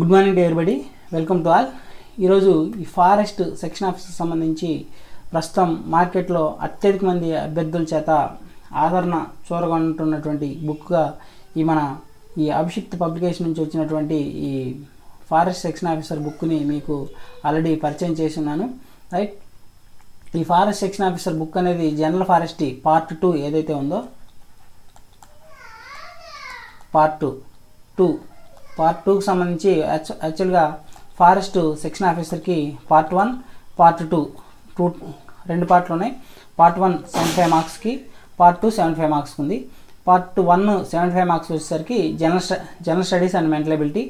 Good morning to everybody welcome to all ఈరోజు ఈ forest section ఆఫీస్కి సంబంధించి ప్రస్తుతం మార్కెట్లో అత్యధిక మంది అభ్యర్థుల చేత ఆదరణ చూరగొంటున్నటువంటి బుక్గా ఈ మన ఈ అభిషిక్త్ పబ్లికేషన్ నుంచి వచ్చినటువంటి ఈ ఫారెస్ట్ సెక్షన్ ఆఫీసర్ బుక్ని మీకు ఆల్రెడీ పరిచయం చేసి ఉన్నాను. రైట్ ఈ ఫారెస్ట్ సెక్షన్ ఆఫీసర్ బుక్ అనేది జనరల్ ఫారెస్టీ పార్ట్ టూ ఏదైతే ఉందో పార్ట్ టూ. టూ. పార్ట్ టూకి సంబంధించి యాక్చు- యాక్చువల్గా ఫారెస్ట్ సెక్షన్ ఆఫీసర్కి part one part two two రెండు పార్ట్లు ఉన్నాయి. పార్ట్ వన్ సెవెంటీ ఫైవ్ మార్క్స్కి పార్ట్ టూ సెవెంటీ ఫైవ్ మార్క్స్కి ఉంది part one seventy five marks వచ్చేసరికి జనరల్ స్ట general studies and mental ability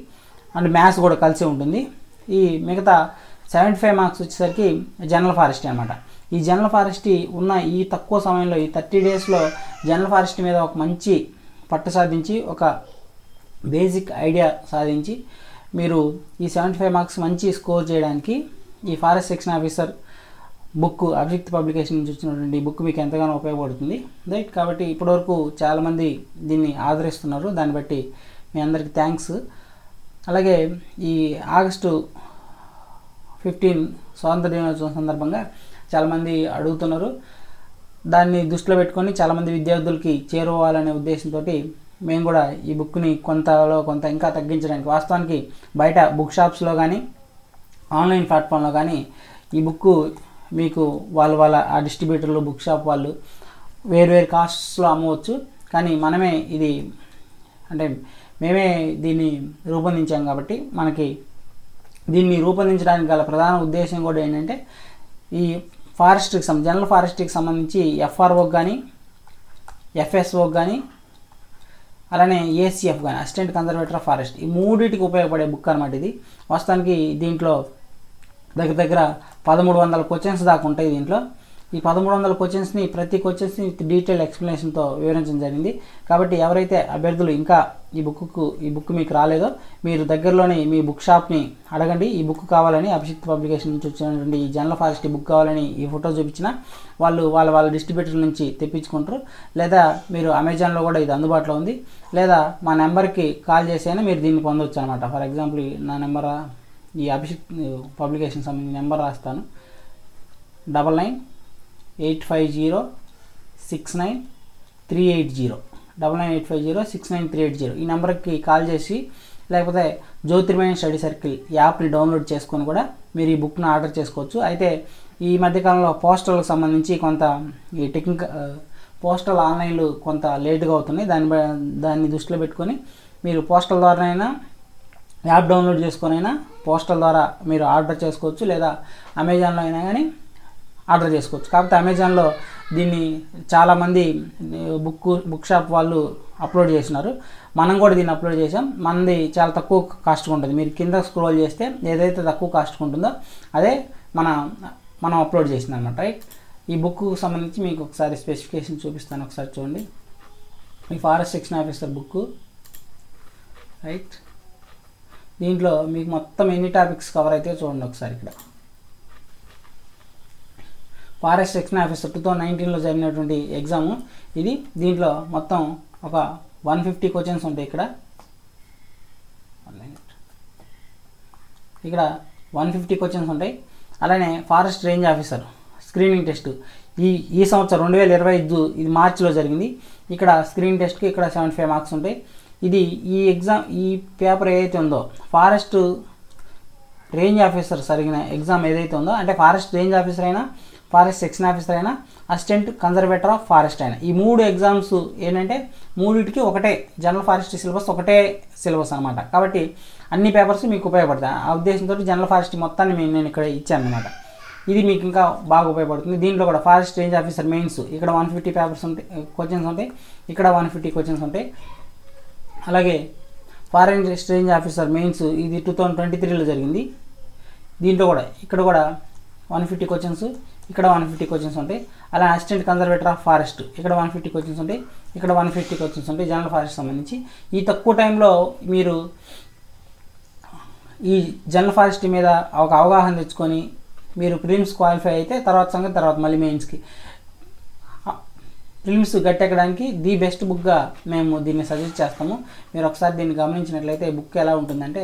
and maths కూడా కలిసి ఉంటుంది. ఈ మిగతా సెవెంటీ ఫైవ్ మార్క్స్ వచ్చేసరికి జనరల్ ఫారెస్ట్ అనమాట ఈ జనరల్ ఫారెస్టీ ఉన్న ఈ తక్కువ సమయంలో ఈ థర్టీ డేస్లో జనరల్ ఫారెస్ట్ మీద ఒక మంచి పట్టు సాధించి ఒక బేసిక్ ఐడియా సాధించి మీరు ఈ సెవెంటీ ఫైవ్ మార్క్స్ మంచి స్కోర్ చేయడానికి ఈ forest section officer book Abhishikt publication నుంచి వచ్చినటువంటి బుక్ మీకు ఎంతగానో ఉపయోగపడుతుంది. రైట్ కాబట్టి ఇప్పటివరకు చాలామంది దీన్ని ఆదరిస్తున్నారు. దాన్ని బట్టి మీ అందరికీ థ్యాంక్స్ అలాగే ఈ ఆగస్టు ఫిఫ్టీన్ స్వాతంత్ర దినోత్సవం సందర్భంగా చాలామంది అడుగుతున్నారు. దాన్ని దృష్టిలో పెట్టుకొని చాలామంది విద్యార్థులకి చేరుకోవాలనే ఉద్దేశంతో మేము కూడా ఈ బుక్ని కొంతలో కొంత ఇంకా తగ్గించడానికి వాస్తవానికి బయట బుక్ షాప్స్లో కానీ ఆన్లైన్ ప్లాట్ఫామ్లో కానీ ఈ బుక్ మీకు వాళ్ళ వాళ్ళ ఆ డిస్ట్రిబ్యూటర్లు బుక్ షాప్ వాళ్ళు వేరు వేరు కాస్ట్స్లో అమ్మవచ్చు. కానీ మనమే ఇది అంటే మేమే దీన్ని రూపొందించాం కాబట్టి మనకి దీన్ని రూపొందించడానికి గల ప్రధాన ఉద్దేశం కూడా ఏంటంటే ఈ ఫారెస్ట్కి సంబంధించి జనరల్ ఫారెస్ట్కి సంబంధించి ఎఫ్ఆర్ఓకి కానీ ఎఫ్ఎస్ఓకి కానీ అలానే ఏసీఎఫ్ కానీ అసిస్టెంట్ కన్జర్వేటర్ ఆఫ్ ఫారెస్ట్ ఈ మూడింటికి ఉపయోగపడే బుక్ అనమాట ఇది. వాస్తవానికి దీంట్లో దగ్గర దగ్గర పదమూడు వందల క్వశ్చన్స్ దాకా ఉంటాయి దీంట్లో. ఈ పదమూడు వందల క్వశ్చన్స్ని ప్రతి క్వశ్చన్స్ని డీటెయిల్ ఎక్స్ప్లెనేషన్తో వివరించడం జరిగింది. కాబట్టి ఎవరైతే అభ్యర్థులు ఇంకా ఈ బుక్కు ఈ బుక్ మీకు రాలేదో మీరు దగ్గరలోని మీ బుక్ షాప్ని అడగండి. ఈ బుక్ కావాలని అభిషిక్త్ పబ్లికేషన్ నుంచి వచ్చినటువంటి ఈ జనరల్ ఫారెస్ట్ బుక్ కావాలని ఈ ఫోటో చూపించిన వాళ్ళు వాళ్ళ వాళ్ళ డిస్ట్రిబ్యూటర్ నుంచి తెప్పించుకుంటారు. లేదా మీరు అమెజాన్లో కూడా ఇది అందుబాటులో ఉంది. లేదా మా నెంబర్కి కాల్ చేసైనా మీరు దీన్ని పొందవచ్చు అనమాట ఫర్ ఎగ్జాంపుల్ నా నెంబర్ ఈ అభిషిక్ పబ్లికేషన్ సంబంధించిన నెంబర్ రాస్తాను. Double nine eight five zero six nine three eight zero. Double nine eight five zero six nine three eight zero. ఈ నెంబర్కి కాల్ చేసి లేకపోతే జ్యోతిర్మయ స్టడీ సర్కిల్ యాప్ని డౌన్లోడ్ చేసుకొని కూడా మీరు ఈ బుక్ను ఆర్డర్ చేసుకోవచ్చు. అయితే ఈ మధ్యకాలంలో పోస్టల్కి సంబంధించి కొంత ఈ టెక్నిక పోస్టల్ ఆన్లైన్లు కొంత లేట్గా అవుతున్నాయి. దాన్ని బ- దాన్ని దృష్టిలో పెట్టుకొని మీరు పోస్టల్ ద్వారానైనా యాప్ డౌన్లోడ్ చేసుకొనైనా పోస్టల్ ద్వారా మీరు ఆర్డర్ చేసుకోవచ్చు. లేదా అమెజాన్లో అయినా కానీ ఆర్డర్ చేసుకోవచ్చు. కాకపోతే అమెజాన్లో దీన్ని చాలామంది బుక్ బుక్ షాప్ వాళ్ళు అప్లోడ్ చేసినారు. మనం కూడా దీన్ని అప్లోడ్ చేసాం మనది చాలా తక్కువ కాస్ట్ ఉంటుంది. మీరు కింద స్క్రోల్ చేస్తే ఏదైతే తక్కువ కాస్ట్గా ఉంటుందో అదే మన మనం అప్లోడ్ చేసింది అనమాట రైట్? ఈ బుక్కు సంబంధించి మీకు ఒకసారి స్పెసిఫికేషన్ చూపిస్తాను. ఒకసారి చూడండి. మీ forest section officer book right? దీంట్లో మీకు మొత్తం ఎన్ని టాపిక్స్ కవర్ అయితే చూడండి ఒకసారి ఇక్కడ. Forest section officer two thousand నైన్టీన్లో జరిగినటువంటి ఎగ్జామ్. ఇది దీంట్లో మొత్తం ఒక వన్ ఫిఫ్టీ క్వశ్చన్స్ ఉంటాయి ఇక్కడ. ఇక్కడ వన్ ఫిఫ్టీ క్వశ్చన్స్ ఉంటాయి. అలానే forest range officer screening test. ఈ ఈ సంవత్సరం రెండు వేల ఇరవై ఐదు ఇది మార్చిలో జరిగింది. ఇక్కడ స్క్రీన్ టెస్ట్కి ఇక్కడ సెవెంటీ ఫైవ్ మార్క్స్ ఉంటాయి. ఇది ఈ ఎగ్జామ్ ఈ పేపర్ ఏదైతే ఉందో ఫారెస్ట్ రేంజ్ ఆఫీసర్ జరిగిన ఎగ్జామ్ ఏదైతే ఉందో అంటే ఫారెస్ట్ రేంజ్ ఆఫీసర్ అయినా ఫారెస్ట్ సెక్షన్ ఆఫీసర్ అయినా అసిస్టెంట్ కన్జర్వేటర్ ఆఫ్ ఫారెస్ట్ అయినా. ఈ మూడు ఎగ్జామ్స్ ఏంటంటే మూడింటికి ఒకటే జనరల్ ఫారెస్ట్ సిలబస్ ఒకటే సిలబస్ అనమాట కాబట్టి అన్ని పేపర్స్ మీకు ఉపయోగపడతాయి. ఆ ఉద్దేశంతో జనరల్ ఫారెస్ట్ మొత్తాన్ని మేము నేను ఇక్కడ ఇచ్చాను అనమాట ఇది మీకు ఇంకా బాగా ఉపయోగపడుతుంది. దీంట్లో కూడా ఫారెస్ట్ రేంజ్ ఆఫీసర్ మెయిన్స్ ఇక్కడ వన్ ఫిఫ్టీ పేపర్స్ ఉంటాయి క్వశ్చన్స్ ఉంటాయి ఇక్కడ వన్ ఫిఫ్టీ క్వశ్చన్స్ ఉంటాయి. అలాగే ఫారెన్ రేంజ్ ఆఫీసర్ మెయిన్స్ ఇది టూ థౌజండ్ ట్వంటీ త్రీలో జరిగింది. దీంట్లో కూడా ఇక్కడ కూడా వన్ ఫిఫ్టీ క్వశ్చన్స్ ఇక్కడ వన్ ఫిఫ్టీ క్వశ్చన్స్ ఉంటాయి. అలా అసిస్టెంట్ కన్జర్వేటర్ ఆఫ్ ఫారెస్ట్ ఇక్కడ వన్ ఫిఫ్టీ క్వశ్చన్స్ ఉంటాయి. ఇక్కడ వన్ ఫిఫ్టీ క్వశ్చన్స్ ఉంటాయి. జనరల్ ఫారెస్ట్ సంబంధించి. ఈ తక్కువ టైంలో మీరు ఈ జనరల్ ఫారెస్ట్ మీద ఒక అవగాహన తెచ్చుకొని మీరు ప్రిలిమ్స్ క్వాలిఫై అయితే తర్వాత సంగతి తర్వాత మళ్ళీ మెయిన్స్కి ఫిల్మ్స్ గట్టెక్కడానికి ది బెస్ట్ బుక్గా మేము దీన్ని సజెస్ట్ చేస్తాము. మీరు ఒకసారి దీన్ని గమనించినట్లయితే బుక్ ఎలా ఉంటుందంటే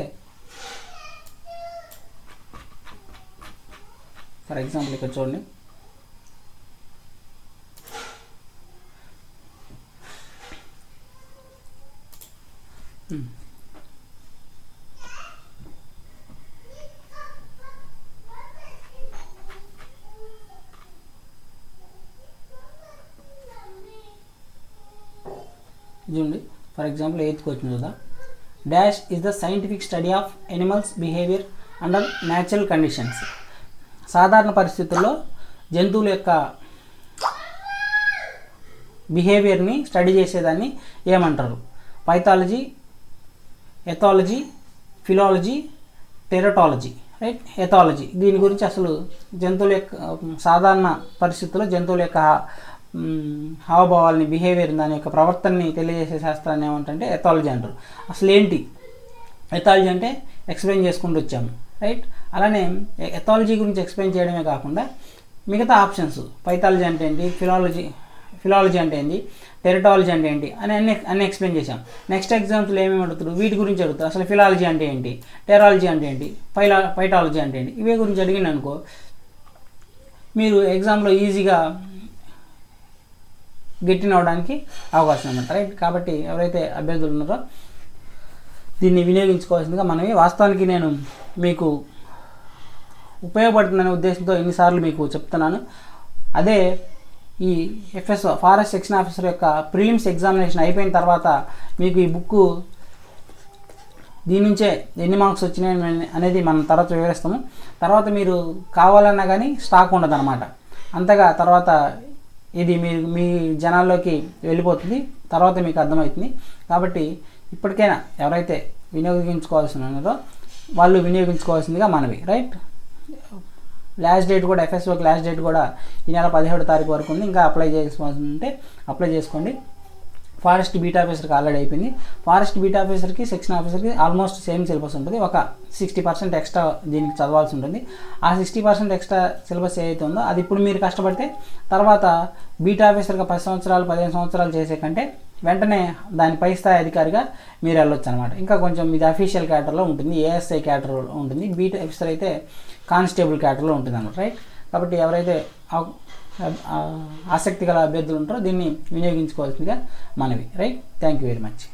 ఫర్ ఎగ్జాంపుల్ ఇక్కడ చూడండి. చూడండి. ఫర్ ఎగ్జాంపుల్ ఎయిత్ క్వశ్చన్ చూద్దాం. Dash is the scientific study of animals behaviour under natural conditions. సాధారణ పరిస్థితుల్లో జంతువుల యొక్క బిహేవియర్ని స్టడీ చేసేదాన్ని ఏమంటారు? Phytology ethology philology teratology right? Ethology. దీని గురించి అసలు జంతువుల యొక్క సాధారణ పరిస్థితుల్లో జంతువుల యొక్క మ్, హావభావాల్ని బిహేవియర్ దాని యొక్క ప్రవర్తనని తెలియజేసే శాస్త్రాన్ని ఏమంటే ఎథాలజీ అంటారు. అసలు ఏంటి ఎథాలజీ అంటే ఎక్స్ప్లెయిన్ చేసుకుంటూ వచ్చాము రైట్? అలానే ఎథాలజీ గురించి ఎక్స్ప్లెయిన్ చేయడమే కాకుండా మిగతా ఆప్షన్స్ పైథాలజీ అంటే ఏంటి ఫిలాలజీ ఫిలాలజీ అంటే ఏంటి టెరటాలజీ అంటే ఏంటి అని అన్ని అన్ని ఎక్స్ప్లెయిన్ చేశాం. నెక్స్ట్ ఎగ్జామ్స్లో ఏమేమి అడుగుతారు? వీటి గురించి అడుగుతారు. అసలు ఫిలాలజీ అంటే ఏంటి? టెరాలజీ అంటే ఏంటి? పైలా పైటాలజీ అంటే ఏంటి? ఇవే గురించి అడిగింది అనుకో మీరు ఎగ్జామ్లో ఈజీగా గెట్టిన అవడానికి అవకాశం అనమాట రైట్ కాబట్టి ఎవరైతే అభ్యర్థులు ఉన్నారో దీన్ని వినియోగించుకోవాల్సిందిగా మనవి. వాస్తవానికి నేను మీకు ఉపయోగపడుతుందనే ఉద్దేశంతో ఎన్నిసార్లు మీకు చెప్తున్నాను. అదే ఈ ఎఫ్ఎస్ ఫారెస్ట్ సెక్షన్ ఆఫీసర్ యొక్క ప్రిలిమ్స్ ఎగ్జామినేషన్ అయిపోయిన తర్వాత మీకు ఈ బుక్ దీని నుంచే ఎన్ని మార్క్స్ వచ్చినాయి అనేది మనం తర్వాత వివరిస్తాము. తర్వాత మీరు కావాలన్నా కానీ స్టాక్ ఉండదన్నమాట. అంతగా తర్వాత ఇది మీరు మీ జనాల్లోకి వెళ్ళిపోతుంది. తర్వాత మీకు అర్థమవుతుంది. కాబట్టి ఇప్పటికైనా ఎవరైతే వినియోగించుకోవాల్సి ఉన్నదో వాళ్ళు వినియోగించుకోవాల్సిందిగా మనవి. రైట్? లాస్ట్ డేట్ కూడా ఎఫ్ఎస్ఓకి లాస్ట్ డేట్ కూడా ఈ నెల పదిహేడు తారీఖు వరకు ఉంది. ఇంకా అప్లై చేసుకోవాల్సి ఉంటే అప్లై చేసుకోండి. ఫారెస్ట్ బీట్ ఆఫీసర్కి ఆల్రెడీ అయిపోయింది. ఫారెస్ట్ బీట్ ఆఫీసర్కి సెక్షన్ ఆఫీసర్కి ఆల్మోస్ట్ సేమ్ సిలబస్ ఉంటుంది. ఒక సిక్స్టీ పర్సెంట్ ఎక్స్ట్రా దీనికి చదవాల్సి ఉంటుంది. ఆ సిక్స్టీ పర్సెంట్ ఎక్స్ట్రా సిలబస్ ఏదైతే ఉందో అది ఇప్పుడు మీరు కష్టపడితే తర్వాత బీట్ ఆఫీసర్గా పది సంవత్సరాలు పదిహేను సంవత్సరాలు చేసే కంటే వెంటనే దాని పై స్థాయి అధికారిగా మీరు వెళ్ళొచ్చు అనమాట ఇంకా కొంచెం ఇది అఫీషియల్ క్యాటర్లో ఉంటుంది. ఏఎస్ఐ క్యాటర్ ఉంటుంది. బీట్ ఆఫీసర్ అయితే కానిస్టేబుల్ క్యాటర్లో ఉంటుంది అనమాట రైట్? కాబట్టి ఎవరైతే ఆసక్తి గల అభ్యర్థులు ఉంటారో దీన్ని వినియోగించుకోవాల్సిందిగా మనవి. Right thank you very much